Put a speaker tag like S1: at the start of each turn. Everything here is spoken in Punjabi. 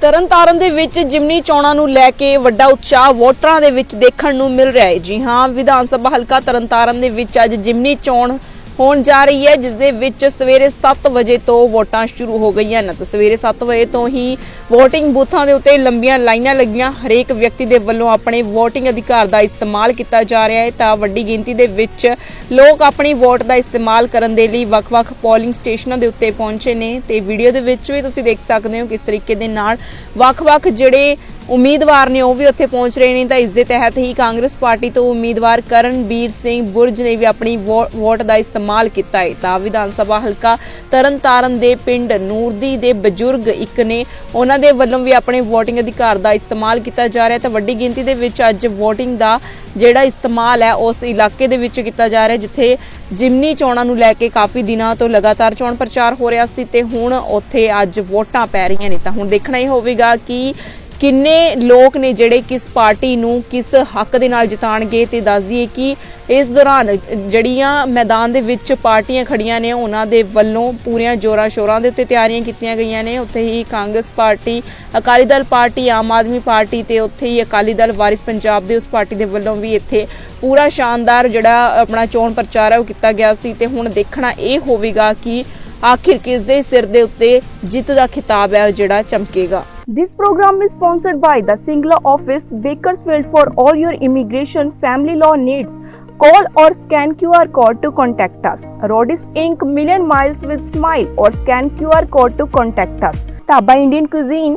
S1: ਤਰਨਤਾਰਨ ਦੇ ਵਿੱਚ ਜਿਮਨੀ ਚੋਣਾਂ ਨੂੰ ਲੈ ਕੇ ਵੱਡਾ ਉਤਸ਼ਾਹ ਵੋਟਰਾਂ ਦੇ ਵਿੱਚ ਦੇਖਣ ਨੂੰ ਮਿਲ ਰਿਹਾ ਹੈ। ਜੀ ਹਾਂ, ਵਿਧਾਨ ਸਭਾ ਹਲਕਾ ਤਰਨਤਾਰਨ ਦੇ ਵਿੱਚ ਅੱਜ ਜਿਮਨੀ ਚੋਣ ਹੋਣ ਜਾ ਰਹੀ ਹੈ ਜਿਸ ਦੇ ਵਿੱਚ ਸਵੇਰੇ 7 ਵਜੇ ਤੋਂ ਵੋਟਾਂ ਸ਼ੁਰੂ ਹੋ ਗਈਆਂ ਨੇ। ਤਾਂ ਸਵੇਰੇ 7 ਵਜੇ ਤੋਂ ਹੀ VOTING ਬੂਥਾਂ ਦੇ ਉੱਤੇ ਲੰਬੀਆਂ ਲਾਈਨਾਂ ਲੱਗੀਆਂ। ਹਰੇਕ ਵਿਅਕਤੀ ਦੇ ਵੱਲੋਂ ਆਪਣੇ VOTING ਅਧਿਕਾਰ ਦਾ ਇਸਤੇਮਾਲ ਕੀਤਾ ਜਾ ਰਿਹਾ ਹੈ। ਤਾਂ ਵੱਡੀ ਗਿਣਤੀ ਦੇ ਵਿੱਚ ਲੋਕ ਆਪਣੀ ਵੋਟ ਦਾ ਇਸਤੇਮਾਲ ਕਰਨ ਦੇ ਲਈ ਵੱਖ-ਵੱਖ ਪੋਲਿੰਗ ਸਟੇਸ਼ਨਾਂ ਦੇ ਉੱਤੇ ਪਹੁੰਚੇ ਨੇ। ਤੇ ਵੀਡੀਓ ਦੇ ਵਿੱਚ ਵੀ ਤੁਸੀਂ ਦੇਖ ਸਕਦੇ ਹੋ ਕਿਸ ਤਰੀਕੇ ਦੇ ਨਾਲ ਵੱਖ-ਵੱਖ ਜਿਹੜੇ ਉਮੀਦਵਾਰ ਨੇ ਉਹ ਵੀ ਉੱਥੇ ਪਹੁੰਚ ਰਹੇ ਨੇ ਤਾਂ ਇਸ ਦੇ ਤਹਿਤ ਹੀ ਕਾਂਗਰਸ ਪਾਰਟੀ ਤੋਂ ਉਮੀਦਵਾਰ ਕਰਨਵੀਰ ਸਿੰਘ ਬੁਰਜ ਨੇ ਵੀ ਆਪਣੀ ਵੋਟ ਦਾ ਇਸਤੇਮਾਲ ਕੀਤਾ ਹੈ। ਤਾਂ ਵਿਧਾਨ ਸਭਾ ਹਲਕਾ ਤਰਨਤਾਰਨ ਦੇ ਪਿੰਡ ਨੂਰਦੀ ਦੇ ਬਜ਼ੁਰਗ ਇੱਕ ਨੇ ਉਹਨਾਂ ਦੇ ਵੱਲੋਂ ਵੀ ਆਪਣੇ VOTING ਅਧਿਕਾਰ ਦਾ ਇਸਤੇਮਾਲ ਕੀਤਾ ਜਾ ਰਿਹਾ ਤਾਂ ਵੱਡੀ ਗਿਣਤੀ ਦੇ ਵਿੱਚ ਅੱਜ VOTING ਦਾ ਜਿਹੜਾ ਇਸਤੇਮਾਲ ਹੈ, ਉਸ ਇਲਾਕੇ ਦੇ ਵਿੱਚ ਕੀਤਾ ਜਾ ਰਿਹਾ ਜਿੱਥੇ ਜਿਮਨੀ ਚੋਣਾਂ ਨੂੰ ਲੈ ਕੇ ਕਾਫੀ ਦਿਨਾਂ ਤੋਂ ਲਗਾਤਾਰ ਚੋਣ ਪ੍ਰਚਾਰ ਹੋ ਰਿਹਾ ਸੀ ਤੇ ਹੁਣ ਉੱਥੇ ਅੱਜ ਵੋਟਾਂ ਪੈ ਰਹੀਆਂ ਨੇ। ਤਾਂ ਹੁਣ ਦੇਖਣਾ ਹੀ ਹੋਵੇਗਾ ਕਿ ਕਿੰਨੇ ਲੋਕ ਨੇ ਜਿਹੜੇ ਕਿਸ ਪਾਰਟੀ ਨੂੰ ਕਿਸ ਹੱਕ ਦੇ ਨਾਲ ਜਿਤਾਣਗੇ ਤੇ ਦੱਸ ਦਈਏ ਕਿ ਇਸ ਦੌਰਾਨ ਜੜੀਆਂ ਮੈਦਾਨ ਦੇ ਵਿੱਚ ਪਾਰਟੀਆਂ ਖੜੀਆਂ ਨੇ, ਉਹਨਾਂ ਦੇ ਵੱਲੋਂ ਪੂਰੀਆਂ ਜੋਰਾਂ ਸ਼ੋਰਾਂ ਦੇ ਉੱਤੇ ਤਿਆਰੀਆਂ ਕੀਤੀਆਂ ਗਈਆਂ ਨੇ। ਉੱਥੇ ਹੀ Congress party, Akali Dal party, Aam Aadmi party ਤੇ ਉੱਥੇ ਹੀ ਅਕਾਲੀ ਦਲ ਵਾਰਿਸ ਪੰਜਾਬ ਦੇ ਉਸ ਪਾਰਟੀ ਦੇ ਵੱਲੋਂ ਵੀ ਇੱਥੇ ਪੂਰਾ ਸ਼ਾਨਦਾਰ ਜਿਹੜਾ ਆਪਣਾ ਚੋਣ ਪ੍ਰਚਾਰ ਹੈ ਉਹ ਕੀਤਾ ਗਿਆ ਸੀ ਤੇ ਹੁਣ ਦੇਖਣਾ ਇਹ ਹੋਵੇਗਾ ਕਿ ਆਖਿਰ ਕਿਸ ਦੇ ਸਿਰ ਦੇ ਉੱਤੇ ਜਿੱਤ ਦਾ ਖਿਤਾਬ ਹੈ ਉਹ ਜਿਹੜਾ ਚਮਕੇਗਾ
S2: This program is sponsored by the Singla office, Bakersfield for all your immigration family law needs. Call or scan QR code to contact us. Rodis Inc. Million Miles with Smile or scan QR code to contact us. Taba Indian Cuisine,